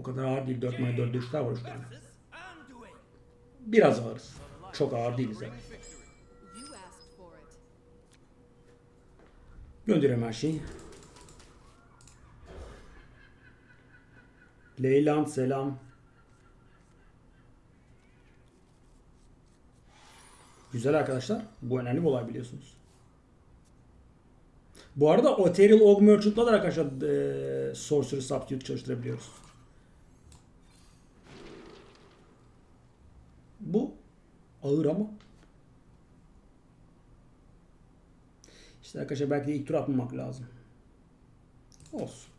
O kadar ağır değil. 4 maya 4'de 3'ler var 3 tane. Biraz ağırız. Çok ağır değiliz yani. Gönderiyorum her şeyi. Leyland selam. Güzel arkadaşlar. Bu önemli bir olay biliyorsunuz. Bu arada Ethereal Og Merchant'la da arkadaşlar e, Sorcery Substitute çalıştırabiliyoruz. Bu ağır ama İşte arkadaşlar belki de ilk tur atmamak lazım. Olsun.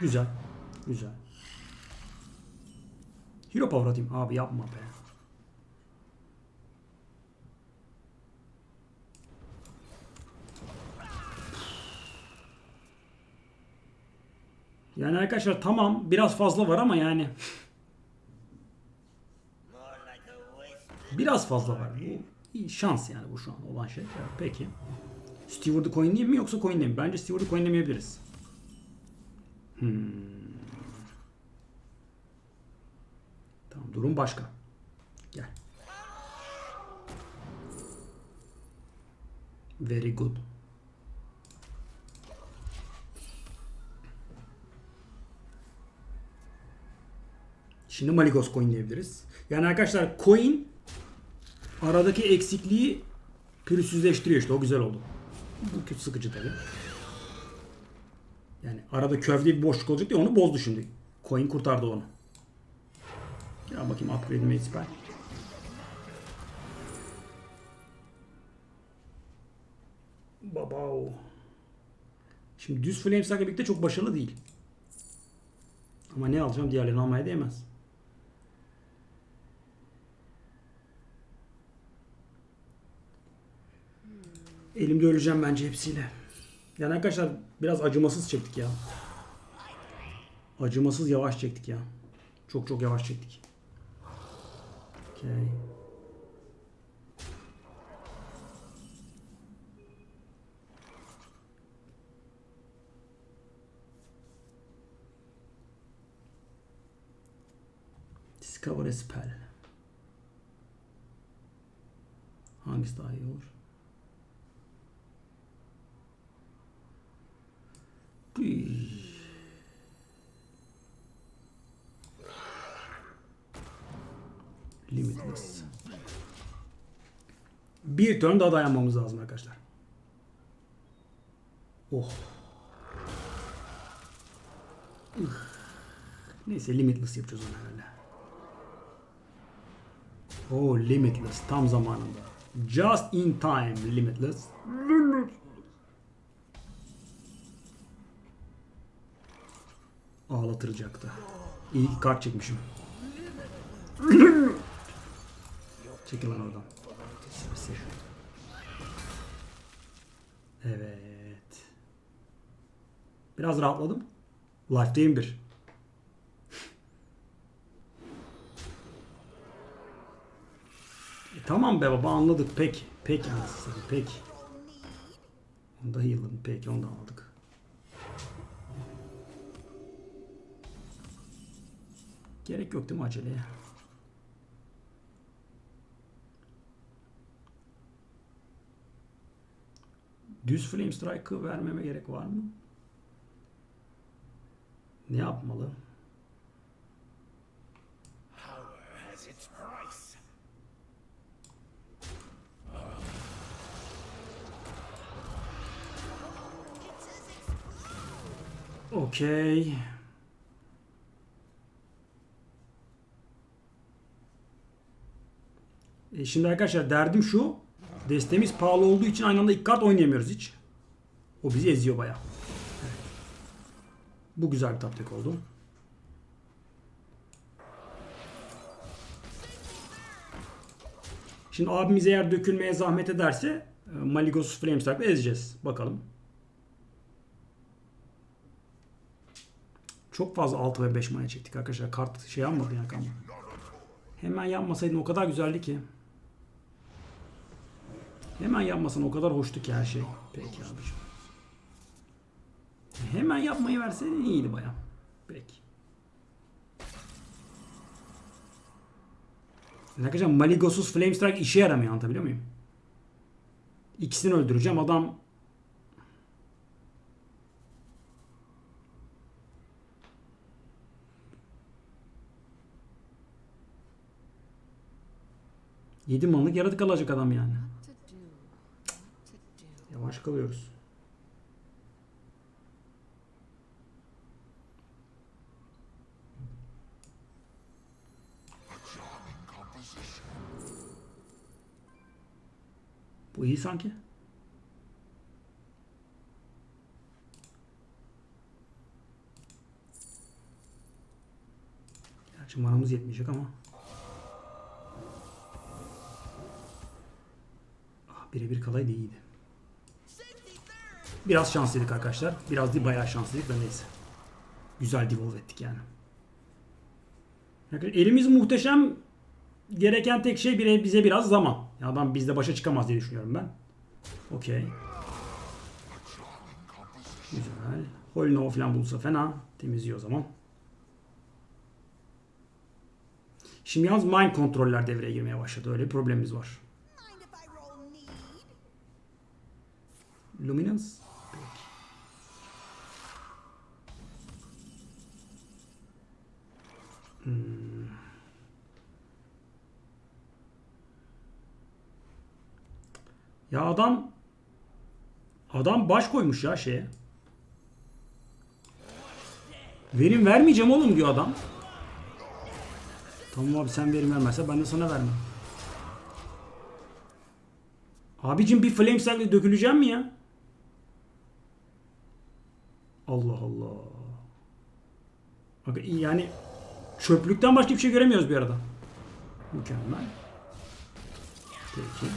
Güzel. Güzel. Hero power atayım. Abi yapma be. Yani arkadaşlar tamam biraz fazla var ama yani Biraz fazla var. Bu şans yani bu şu an olan şey. Peki. Steward'ı coinleyeyim mi yoksa coinleyeyim mi? Bence Steward'ı coinlemeyebiliriz. Hmm. Tamam durum başka. Gel. Very good. Şimdi Maligos coinleyebiliriz. Yani arkadaşlar coin aradaki eksikliği pürüzsüzleştiriyor işte o güzel oldu. Bu kötü sıkıcı tabii. Yani arada köfte bir boşluk olacak diye onu bozdu şimdi. Coin kurtardı onu. Gel bakayım upgrade'ime spell. Babao. Şimdi düz Flames'lerle birlikte çok başarılı değil. Ama ne alacağım diğerlerini almaya değmez. Elimde öleceğim bence hepsiyle. Yani arkadaşlar biraz acımasız çektik ya. Acımasız yavaş çektik ya. Çok çok yavaş çektik. Okay. Discover a spell. Hangisi daha iyi olur? Limitless. Bir turn daha dayanmamız lazım arkadaşlar. Oh. Neyse limitless yapacağız onu herhalde. Oh limitless tam zamanında. Just in time limitless. Ağlatılacaktı. İyi ki kart çekmişim. Çekil lan oradan. Evet. Biraz rahatladım. Life'deyim bir. E, tamam be baba anladık. Peki. Peki anasını Peki. Onu da heal'ladım. Peki onu da aldık. Gerek yok değil mi aceleye? Düz flame strike'ı vermeme gerek var mı? Ne yapmalı? Okey. E şimdi arkadaşlar derdim şu. Destemiz pahalı olduğu için aynı anda ilk kart oynayamıyoruz hiç. O bizi eziyor baya. Bu güzel bir taptek oldu. Şimdi abimiz eğer dökülmeye zahmet ederse e, Maligos Flamestark'la ezeceğiz. Bakalım. Çok fazla 6 ve 5 maya çektik arkadaşlar. Kart şey yanmadı yani. Hemen yanmasaydın o kadar güzeldi ki. Hemen yapmasan o kadar hoştu ki her şey. Peki abiciğim. Hemen yapmayı verseydin iyiydi baya. Peki. Arkadaşlar Maligos'uz Flame Strike işe yaramıyor anlatabiliyor muyum? İkisini öldüreceğim adam Yedi manlık yaratık alacak adam yani. Yavaş kalıyoruz. Bu iyi sanki. Gerçi manamız yetmeyecek ama. Ah, birebir kalaydı iyiydi. Biraz şanslıydık arkadaşlar. Biraz değil bayağı şanslıydık da neyse. Güzel devolve ettik yani. Elimiz muhteşem. Gereken tek şey bire- bize biraz zaman. Ya adam bizde başa çıkamaz diye düşünüyorum ben. Okey. Güzel. Holinova falan bulsa fena. Temizliyor o zaman. Şimdi yalnız mind kontroller devreye girmeye başladı. Öyle bir problemimiz var. Luminance. Peki. Hmm. Ya adam adam baş koymuş ya şeye. Verim vermeyeceğim oğlum diyor adam. Tamam abi sen verim vermezse ben de sana vermem. Abicim bir flame döküleceğim mi ya? Allah Allah. Bak yani çöplükten başka bir şey göremiyoruz bir arada. Mükemmel. Peki.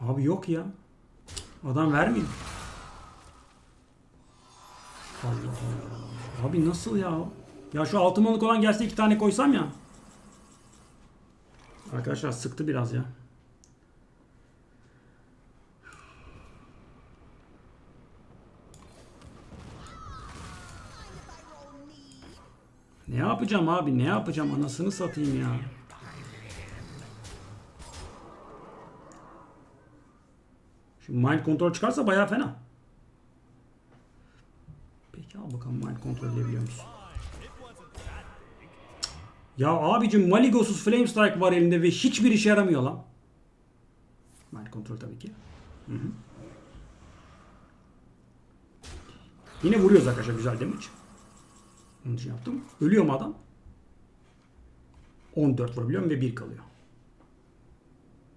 Abi yok ya. Adam vermiyor. Allah Allah. Abi nasıl ya? Ya şu altı malık olan gelse iki tane koysam ya. Arkadaşlar sıktı biraz ya. Ne yapacağım abi? Ne yapacağım? Anasını satayım ya. Şimdi mind control çıkarsa bayağı fena. Peki al bakalım mind control edebiliyor musun? Ya abicim Maligos'uz Flame Strike var elinde ve hiçbir işe yaramıyor lan. Mind control tabii ki. Hı hı. Yine vuruyoruz arkadaşlar güzel damage. Onun için yaptım. Ölüyor mu adam? 14 vurabiliyorum ve 1 kalıyor.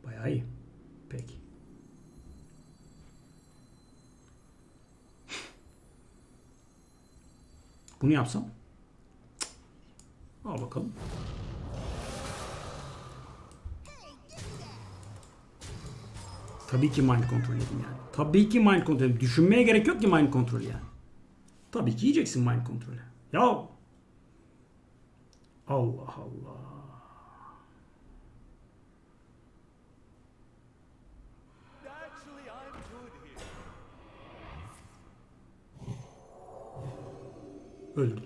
Bayağı iyi. Peki. Bunu yapsam. Al bakalım. Tabii ki mind kontrol yedim yani. Tabii ki mind kontrol yedim. Düşünmeye gerek yok ki mind kontrol yani. Tabii ki yiyeceksin mind kontrolü. Ya Allah Allah. Öldü.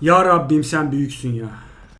Ya Rabbim sen büyüksün ya.